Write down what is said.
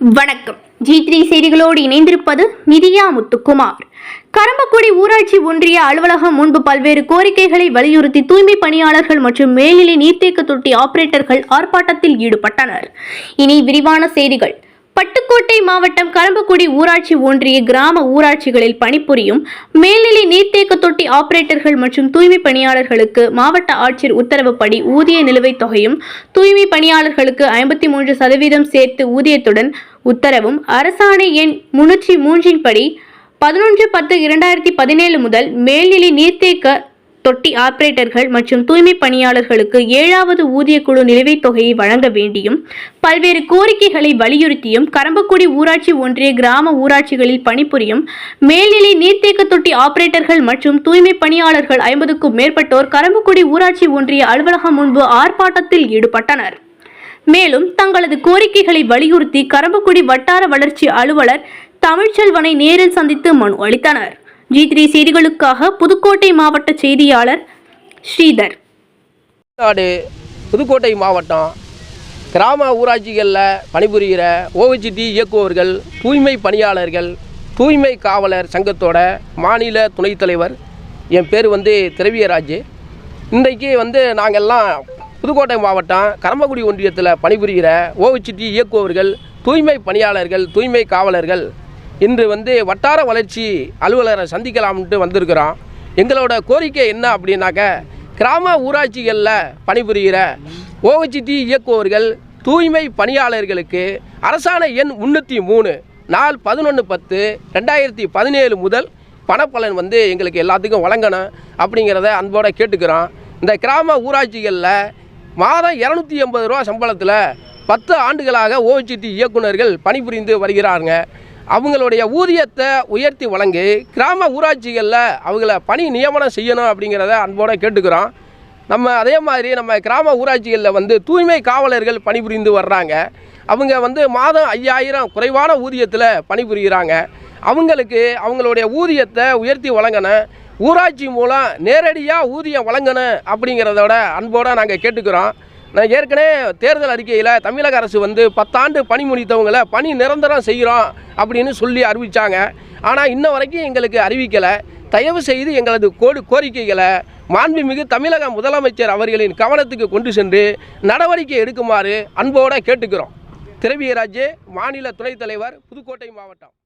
வணக்கம். G three செய்திகளோடு இணைந்திருப்பது நிதியா முத்துக்குமார். கரம்பக்குடி ஊராட்சி ஒன்றிய அலுவலகம் முன்பு பல்வேறு கோரிக்கைகளை வலியுறுத்தி தூய்மை பணியாளர்கள் மற்றும் மேல்நிலை நீர்த்தேக்க தொட்டி ஆபரேட்டர்கள் ஆர்ப்பாட்டத்தில் ஈடுபட்டனர். இனி விரிவான செய்திகள். பட்டுக்கோட்டை மாவட்டம் கரம்பக்குடி ஊராட்சி ஒன்றிய கிராம ஊராட்சிகளில் பணிபுரியும் மேல்நிலை நீர்த்தேக்க தொட்டி ஆபரேட்டர்கள் மற்றும் தூய்மை பணியாளர்களுக்கு மாவட்ட ஆட்சியர் உத்தரவுப்படி ஊதிய நிலுவைத் தொகையும் தூய்மை பணியாளர்களுக்கு ஐம்பத்தி மூன்று சதவீதம் சேர்த்து ஊதியத்துடன் உத்தரவும். அரசாணை எண் முன்னூற்றி மூன்றின்படி பதினொன்று பத்து இரண்டாயிரத்தி பதினேழு முதல் மேல்நிலை நீர்த்தேக்க தொட்டி ஆபரேட்டர்கள் மற்றும் தூய்மை பணியாளர்களுக்கு ஏழாவது ஊதிய குழு நிலுவைத் தொகையை வழங்க வேண்டியும் பல்வேறு கோரிக்கைகளை வலியுறுத்தியும் கரம்பக்குடி ஊராட்சி ஒன்றிய கிராம ஊராட்சிகளில் பணிபுரியும் மேல்நிலை நீர்த்தேக்க தொட்டி ஆபரேட்டர்கள் மற்றும் தூய்மை பணியாளர்கள் ஐம்பதுக்கும் மேற்பட்டோர் கரம்பக்குடி ஊராட்சி ஒன்றிய அலுவலகம் முன்பு ஆர்ப்பாட்டத்தில் ஈடுபட்டனர். மேலும் தங்களது கோரிக்கைகளை வலியுறுத்தி கரம்பக்குடி வட்டார வளர்ச்சி அலுவலர் தமிழ்ச்செல்வனை நேரில் சந்தித்து மனு அளித்தனர். ஜி த்ரீ செய்திகளுக்காக புதுக்கோட்டை மாவட்ட செய்தியாளர் ஸ்ரீதர். தமிழ்நாடு புதுக்கோட்டை மாவட்டம் கிராம ஊராட்சிகளில் பணிபுரிகிற ஓஹெச்டி இயக்குபவர்கள் தூய்மை பணியாளர்கள் தூய்மை காவலர் சங்கத்தோட மாநில துணைத் தலைவர் என் பேர் வந்து திரவியராஜ். இன்றைக்கு வந்து நாங்கள்லாம் புதுக்கோட்டை மாவட்டம் கரம்பக்குடி ஒன்றியத்தில் பணிபுரிகிற ஓஹெச்டி இயக்குபவர்கள் தூய்மை பணியாளர்கள் தூய்மை காவலர்கள் இன்று வந்து வட்டார வளர்ச்சி அலுவலரை சந்திக்கலாம்ன்ட்டு வந்திருக்கிறோம். எங்களோட கோரிக்கை என்ன அப்படின்னாக்க கிராம ஊராட்சிகளில் பணிபுரிகிற ஓஹெச்டி இயக்குபவர்கள் தூய்மை பணியாளர்களுக்கு அரசாணை எண் முந்நூற்றி மூணு நாள் பதினொன்று பத்து ரெண்டாயிரத்தி பதினேழு முதல் பணப்பலன் வந்து எங்களுக்கு எல்லாத்துக்கும் வழங்கணும் அப்படிங்கிறத அன்போட கேட்டுக்கிறோம். இந்த கிராம ஊராட்சிகளில் மாதம் இரநூத்தி எண்பது ரூபா சம்பளத்தில் பத்து ஆண்டுகளாக ஓஹெச்டி இயக்குனர்கள் பணிபுரிந்து வருகிறாருங்க. அவங்களுடைய ஊதியத்தை உயர்த்தி வழங்கி கிராம ஊராட்சிகளில் அவங்கள பணி நியமனம் செய்யணும் அப்படிங்கிறத அன்போடு கேட்டுக்கிறோம். நம்ம அதே மாதிரி நம்ம கிராம ஊராட்சிகளில் வந்து தூய்மை காவலர்கள் பணிபுரிந்து வர்றாங்க. அவங்க வந்து மாதம் ஐயாயிரம் குறைவான ஊதியத்தில் பணிபுரிகிறாங்க அவங்களுக்கு அவங்களுடைய ஊதியத்தை உயர்த்தி வழங்கணும். ஊராட்சி மூலம் நேரடியாக ஊதியம் வழங்கணும் அப்படிங்கிறதோட அன்போடு நாங்கள் கேட்டுக்கிறோம். நான் ஏற்கனவே தேர்தல் அறிக்கையில் தமிழக அரசு வந்து பத்தாண்டு பணி முடித்தவங்களை பணி நிரந்தரம் செய்கிறோம் அப்படின்னு சொல்லி அறிவித்தாங்க ஆனால் இன்ன வரைக்கும் எங்களுக்கு அறிவிக்கலை. தயவு செய்து எங்களது கோடு கோரிக்கைகளை மாண்புமிகு தமிழக முதலமைச்சர் அவர்களின் கவனத்துக்கு கொண்டு சென்று நடவடிக்கை எடுக்குமாறு அன்போடு கேட்டுக்கிறோம். திரவியராஜ் மாநில துணைத் தலைவர் புதுக்கோட்டை மாவட்டம்.